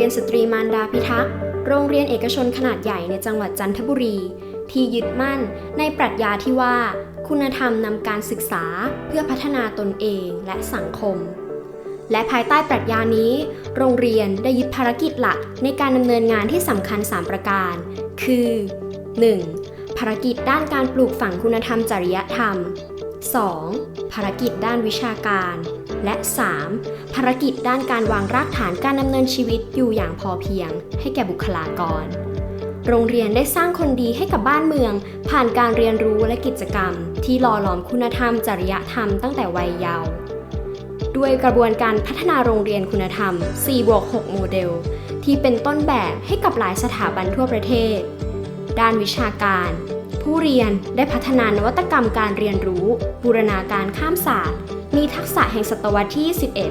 รียนสตรีมารดาพิทักษ์ โรงเรียนเอกชนขนาดใหญ่ในจังหวัดจันทบุรี ที่ยึดมั่นในปรัชญาที่ว่า คุณธรรมนำการศึกษาเพื่อพัฒนาตนเองและสังคม และภายใต้ปรัชญานี้ โรงเรียนได้ยึดภารกิจหลักในการดำเนินงานที่สำคัญ 3 ประการ คือ 1. ภารกิจด้านการปลูกฝังคุณธรรมจริยธรรม 2. ภารกิจด้านวิชาการ และ 3. ภารกิจด้านการวางรากฐานการดำเนินชีวิตอยู่อย่างพอเพียง ให้แก่บุคลากร โรงเรียนได้สร้างคนดีให้กับบ้านเมือง ผ่านการเรียนรู้และกิจกรรม ที่หล่อหลอมคุณธรรม จริยธรรมตั้งแต่วัยเยาว์ด้วยกระบวนการพัฒนาโรงเรียนคุณธรรม 4 บวก 6 โมเดล ที่เป็นต้นแบบให้กับหลายสถาบันทั่วประเทศ ด้านวิชาการ ผู้เรียนได้พัฒนานวัตกรรมการเรียนรู้ บูรณาการข้ามศาสตร์ มีทักษะแห่งศตวรรษที่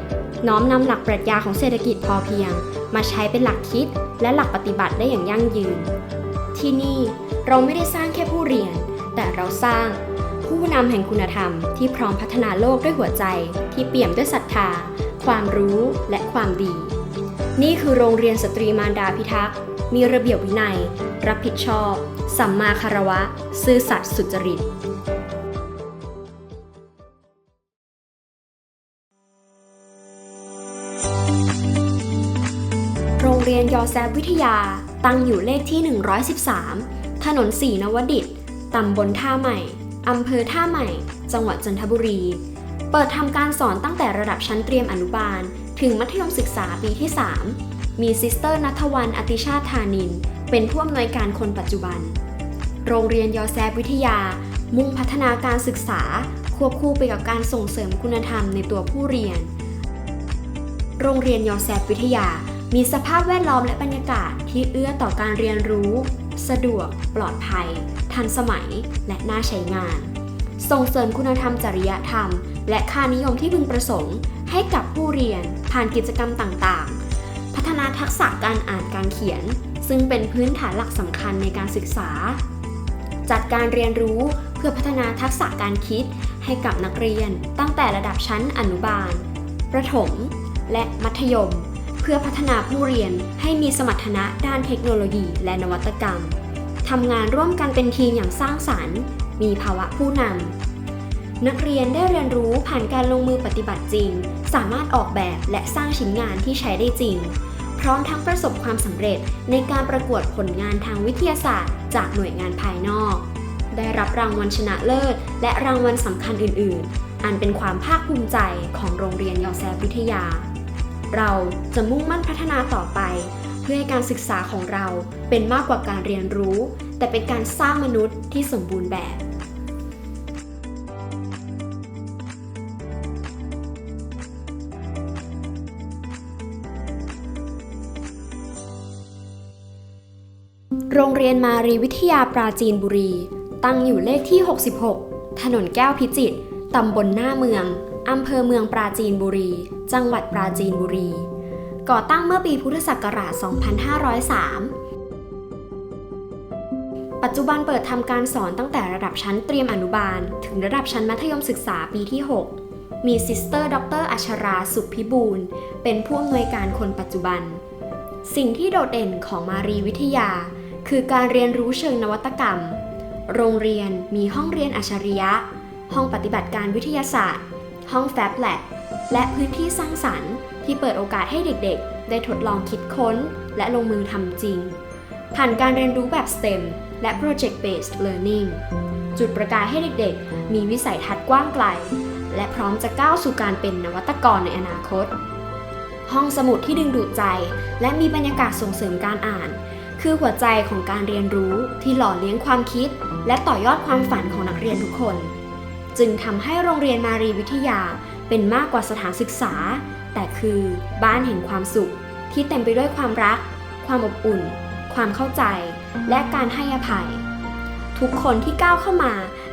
21น้อมนำหลักปรัชญาของเศรษฐกิจพอเพียง มาใช้เป็นหลักคิดและหลักปฏิบัติได้อย่างยั่งยืน ที่นี่เราไม่ได้สร้างแค่ผู้เรียน แต่เราสร้างผู้นำแห่งคุณธรรมที่พร้อมพัฒนาโลกด้วยหัวใจ ที่เปี่ยมด้วยศรัทธา ความรู้และความดี นี่คือโรงเรียนสตรีมารดาพิทักษ์ มีระเบียบวินัย รับผิดชอบ สัมมาคารวะ ซื่อสัตย์สุจริต โรงเรียนยอแซบวิทยา ตั้งอยู่เลขที่ 113 ถนนสีนวดิตตำบลท่าใหม่ อำเภอท่าใหม่ จังหวัดจันทบุรี เปิดทำการสอนตั้งแต่ระดับชั้นเตรียมอนุบาล ถึงมัธยมศึกษาปีที่ 3 มีซิสเตอร์นัทวันอติชาติธานิน เป็นผู้อำนวยการคนปัจจุบัน โรงเรียนยอแซบวิทยา มุ่งพัฒนาการศึกษา ควบคู่ไปกับการส่งเสริมคุณธรรมในตัวผู้เรียน โรงเรียนยอแซบวิทยา มีสภาพแวดล้อมและบรรยากาศที่เอื้อต่อการเรียนรู้ สะดวก ปลอดภัย ทันสมัย และน่าใช้งาน ส่งเสริมคุณธรรมจริยธรรม และค่านิยมที่พึงประสงค์ ให้กับผู้เรียนผ่านกิจกรรมต่างๆ พัฒนาทักษะการอ่านการเขียน ซึ่งเป็นพื้นฐานหลักสำคัญในการศึกษา จัดการเรียนรู้เพื่อพัฒนาทักษะการคิดให้กับนักเรียน ตั้งแต่ระดับชั้นอนุบาล ประถม และมัธยม เพื่อพัฒนาผู้เรียนให้มีสมรรถนะด้านเทคโนโลยีและนวัตกรรมทำงานร่วมกันเป็นทีมอย่างสร้างสรรค์ มีภาวะผู้นำ นักเรียนได้เรียนรู้ผ่านการลงมือปฏิบัติจริง สามารถออกแบบและสร้างชิ้นงานที่ใช้ได้จริง ร้อมทั้งประสบความสำเร็จในการประกวดผลงานทางวิทยาศาสตร์ จากหน่วยงานภายนอก ได้รับรางวัลชนะเลิศ และรางวัลสำคัญอื่น ๆ อันเป็นความภาคภูมิใจของโรงเรียนยอแซบวิทยา เราจะมุ่งมั่นพัฒนาต่อไป เพื่อให้การศึกษาของเราเป็นมากกว่าการเรียนรู้ แต่เป็นการสร้างมนุษย์ที่สมบูรณ์แบบ โรงเรียนมารีวิทยาปราจีนบุรี ตั้งอยู่เลขที่ 66 ถนนแก้วพิจิตร ตำบลหน้าเมือง อำเภอเมืองปราจีนบุรี จังหวัดปราจีนบุรี ก่อตั้งเมื่อปีพุทธศักราช 2503 ปัจจุบันเปิดทำการสอนตั้งแต่ระดับชั้นเตรียมอนุบาล ถึงระดับชั้นมัธยมศึกษาปีที่ 6 มีซิสเตอร์ดรอัชราสุพิบูลเป็นผู้อำนวยการคนปัจจุบัน สิ่งที่โดดเด่นของมารีวิทยา คือการเรียนรู้เชิงนวัตกรรม โรงเรียนมีห้องเรียนอัจฉริยะ ห้องปฏิบัติการวิทยาศาสตร์ ห้องแฟบแลบและพื้นที่สร้างสรรค์ ที่เปิดโอกาสให้เด็กๆ ได้ทดลองคิดค้น และลงมือทำจริง ผ่านการเรียนรู้แบบ STEM และ Project Based Learning จุดประกายให้เด็กๆ มีวิสัยทัศน์กว้างไกล และพร้อมจะก้าวสู่การเป็นนวัตกรในอนาคต ห้องสมุดที่ดึงดูดใจ และมีบรรยากาศส่งเสริมการอ่าน คือหัวใจของการเรียนรู้ที่หล่อเลี้ยงความคิด และต่อยอดความฝันของนักเรียนทุกคน จึงทำให้โรงเรียนมารีวิทยาเป็นมากกว่าสถานศึกษา แต่คือบ้านแห่งความสุข ที่เต็มไปด้วยความรัก ความอบอุ่น ความเข้าใจ และการให้อภัย ทุกคนที่ก้าวเข้ามา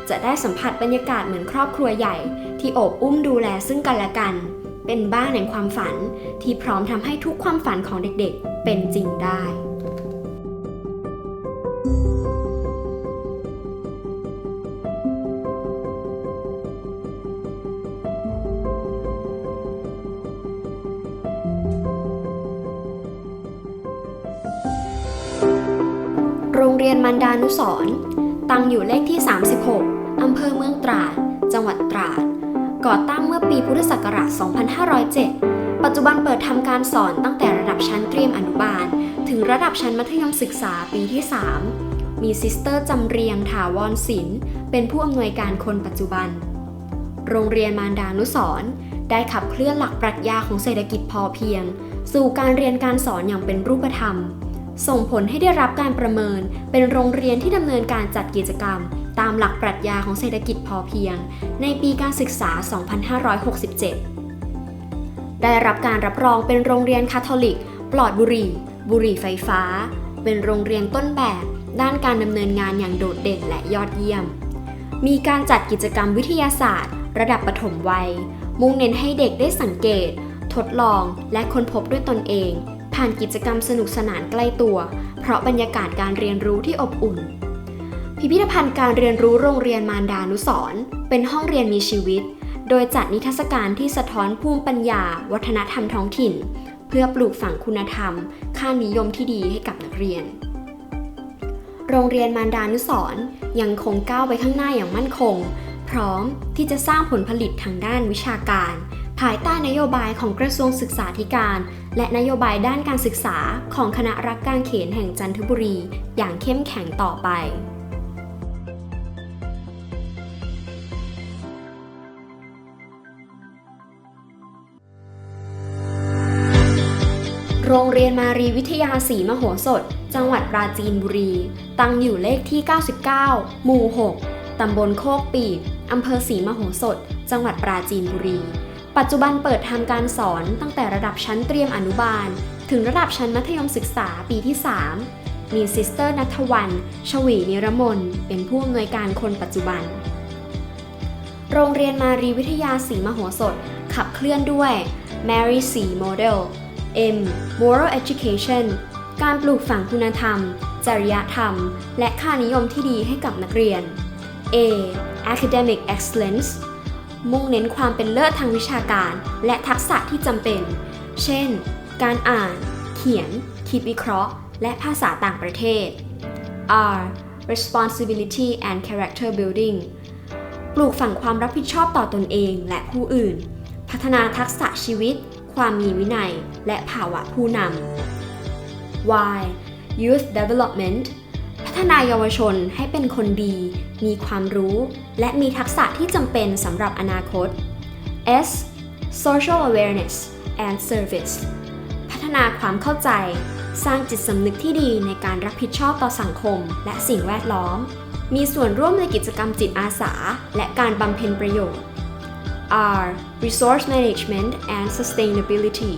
จะได้สัมผัสบรรยากาศเหมือนครอบครัวใหญ่ ที่โอบอุ้มดูแลซึ่งกันและกัน เป็นบ้านแห่งความฝันที่พร้อมทำให้ทุกความฝันของเด็กๆ เป็นจริงได้ มันดานุสรตั้งอยู่เลขที่ 36 อำเภอเมืองตราด จังหวัดตราด ก่อตั้งเมื่อปีพุทธศักราช 2507 ปัจจุบันเปิดทำการสอนตั้งแต่ระดับชั้นเตรียมอนุบาล ถึงระดับชั้นมัธยมศึกษาปีที่ 3 มีซิสเตอร์จำเรียงถาวรศิลป์เป็นผู้อำนวยการคนปัจจุบัน โรงเรียนมารดานุสรได้ขับเคลื่อนหลักปรัชญาของเศรษฐกิจพอเพียง สู่การเรียนการสอนอย่างเป็นรูปธรรม ส่งผลให้ได้รับการประเมินเป็นโรงเรียนที่ดำเนินการจัดกิจกรรม ตามหลักปรัชญาของเศรษฐกิจพอเพียง ในปีการศึกษา 2567 ได้รับการรับรองเป็นโรงเรียนคาทอลิก ปลอดบุหรี่ บุหรี่ไฟฟ้า เป็นโรงเรียนต้นแบบ ด้านการดำเนินงานอย่างโดดเด่นและยอดเยี่ยม มีการจัดกิจกรรมวิทยาศาสตร์ ระดับปฐมวัย มุ่งเน้นให้เด็กได้สังเกต ทดลองและค้นพบด้วยตนเอง ผ่านกิจกรรมสนุกสนานใกล้ตัว เพราะบรรยากาศการเรียนรู้ที่อบอุ่น พิพิธภัณฑ์การเรียนรู้โรงเรียนมารดานุสร์เป็นห้องเรียนมีชีวิต โดยจัดนิทรรศการที่สะท้อนภูมิปัญญา วัฒนธรรมท้องถิ่น เพื่อปลูกฝังคุณธรรม ค่านิยมที่ดีให้กับนักเรียน โรงเรียนมารดานุสร์ยังคงก้าวไปข้างหน้าอย่างมั่นคง พร้อมที่จะสร้างผลผลิตทางด้านวิชาการ ภายใต้นโยบายของกระทรวงศึกษาธิการ และนโยบายด้านการศึกษาของคณะรักการเขนแห่งจันทบุรี อย่างเข้มแข็งต่อไปโรงเรียนมารีวิทยาศรีมโหสถ จังหวัดปราจีนบุรี ตั้งอยู่เลขที่ 99 หมู่ 6 ตำบลโคกปีกอำเภอศรีมโหสถ จังหวัดปราจีนบุรี ปัจจุบันเปิดทำการสอนตั้งแต่ระดับชั้นเตรียมอนุบาล ถึงระดับชั้นมัธยมศึกษาปีที่ 3 มีซิสเตอร์นัทวันชวีนิรมนเป็นผู้อำนวยการคนปัจจุบัน โรงเรียนมารีวิทยาศรีมโหสถ ขับเคลื่อนด้วย Mary C Model M Moral Education การปลูกฝังคุณธรรม จริยธรรม และค่านิยมที่ดีให้กับนักเรียน A Academic Excellence มุ่งเน้นความเป็นเลิศทางวิชาการ และทักษะที่จำเป็น เช่น การอ่าน เขียน คิดวิเคราะห์ และภาษาต่างประเทศ R Responsibility and Character Building ปลูกฝังความรับผิดชอบต่อตนเองและผู้อื่น พัฒนาทักษะชีวิต ความมีวินัย และภาวะผู้นำ Y Youth Development ฒนายาวชนให้เป็นคนดี มีความรู้ และมีทักษะที่จำเป็นสำหรับอนาคต S Social Awareness and Service พัฒนาความเข้าใจ สร้างจิตสำนึกที่ดีในการรับผิดชอบต่อสังคม และสิ่งแวดล้อม มีส่วนร่วมในกิจกรรมจิตอาสา และการบำเพ็ญประโยชน์ R Resource Management and Sustainability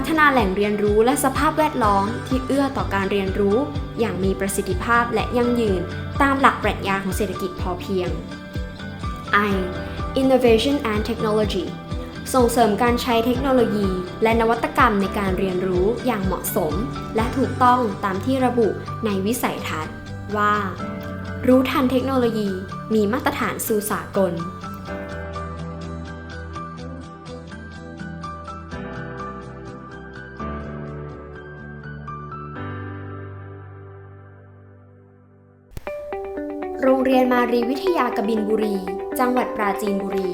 พัฒนาแหล่งเรียนรู้และสภาพแวดล้อมที่เอื้อต่อการเรียนรู้ อย่างมีประสิทธิภาพและยั่งยืน ตามหลักปรัชญาของเศรษฐกิจพอเพียง I Innovation and Technology ส่งเสริมการใช้เทคโนโลยี และนวัตกรรมในการเรียนรู้อย่างเหมาะสม และถูกต้องตามที่ระบุในวิสัยทัศน์ว่า รู้ทันเทคโนโลยีมีมาตรฐานสู่สากล โรงเรียนมารีวิทยากบินบุรี จังหวัดปราจีนบุรี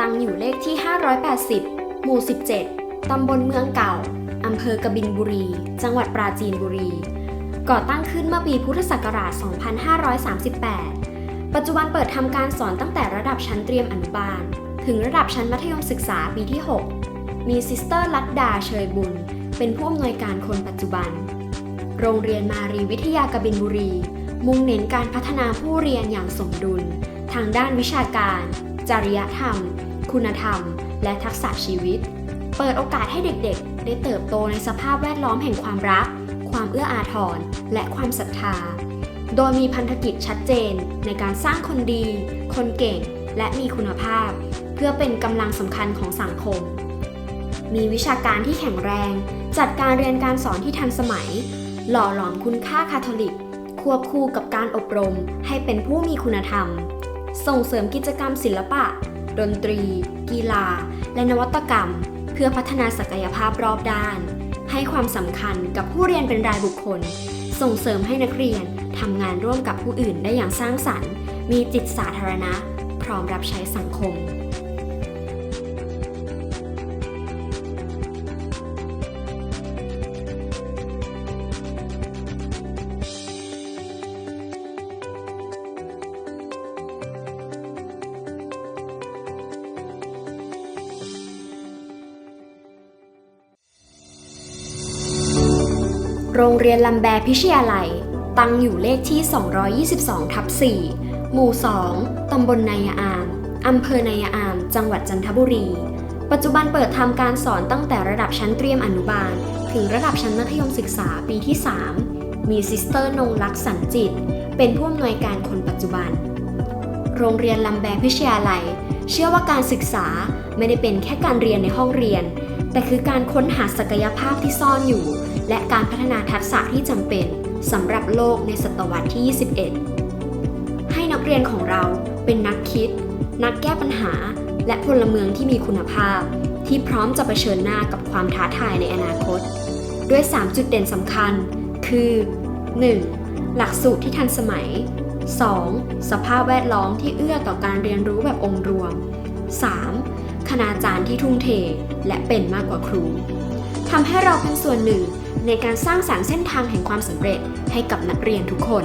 ตั้งอยู่เลขที่ 580 หมู่ 17 ตำบลเมืองเก่า อำเภอกบินบุรี จังหวัดปราจีนบุรี ก่อตั้งขึ้นเมื่อปีพุทธศักราช 2538 ปัจจุบันเปิดทำการสอนตั้งแต่ระดับชั้นเตรียมอนุบาล ถึงระดับชั้นมัธยมศึกษาปีที่ 6 มีซิสเตอร์ลัดดาเชยบุญ เป็นผู้อำนวยการคนปัจจุบัน โรงเรียนมารีวิทยากบินบุรี มุ่งเน้นการพัฒนาผู้เรียนอย่างสมดุล ทางด้านวิชาการ จริยธรรม คุณธรรม และทักษะชีวิต เปิดโอกาสให้เด็กๆ ได้เติบโตในสภาพแวดล้อมแห่งความรัก ความเอื้ออาทร และความศรัทธา โดยมีพันธกิจชัดเจนในการสร้างคนดี คนเก่ง และมีคุณภาพ เพื่อเป็นกำลังสำคัญของสังคม มีวิชาการที่แข็งแรง จัดการเรียนการสอนที่ทันสมัย หล่อหลอมคุณค่าคาทอลิก ควบคู่กับการอบรมให้เป็นผู้มีคุณธรรม ส่งเสริมกิจกรรมศิลปะ ดนตรี กีฬา และนวัตกรรม เพื่อพัฒนาศักยภาพรอบด้าน ให้ความสำคัญกับผู้เรียนเป็นรายบุคคล ส่งเสริมให้นักเรียนทำงานร่วมกับผู้อื่นได้อย่างสร้างสรรค์ มีจิตสาธารณะ พร้อมรับใช้สังคม รงเรียนลำแบพิชยาลัย ตั้งอยู่เลขที่ 222 ทับ 4 หมู่ 2 ตำบลนายอาม อำเภอนายอาม จังหวัดจันทบุรี ปัจจุบันเปิดทำการสอนตั้งแต่ระดับชั้นเตรียมอนุบาล ถึงระดับชั้นมัธยมศึกษาปีที่ 3 มีซิสเตอร์นงลักษณ์สันจิต เป็นผู้อำนวยการคนปัจจุบัน โรงเรียนลำแบพิชยาลัย เชื่อว่าการศึกษาไม่ได้เป็นแค่การเรียนในห้องเรียน แต่คือการค้นหาศักยภาพที่ซ่อนอยู่ และการพัฒนาทักษะที่จำเป็นสำหรับโลกในศตวรรษที่ 21 ให้นักเรียนของเราเป็นนักคิด นักแก้ปัญหา และพลเมืองที่มีคุณภาพ ที่พร้อมจะเผชิญหน้ากับความท้าทายในอนาคต ด้วย 3 จุดเด่นสำคัญ คือ 1. หลักสูตรที่ทันสมัย 2. สภาพแวดล้อมที่เอื้อต่อการเรียนรู้แบบองค์รวม 3. ฒนาจารย์ที่ทุ่มเทและเป็นมากกว่าครูทำให้เราเป็นส่วนหนึ่งในการสร้างสรรค์เส้นทางแห่งความสำเร็จให้กับนักเรียนทุกคน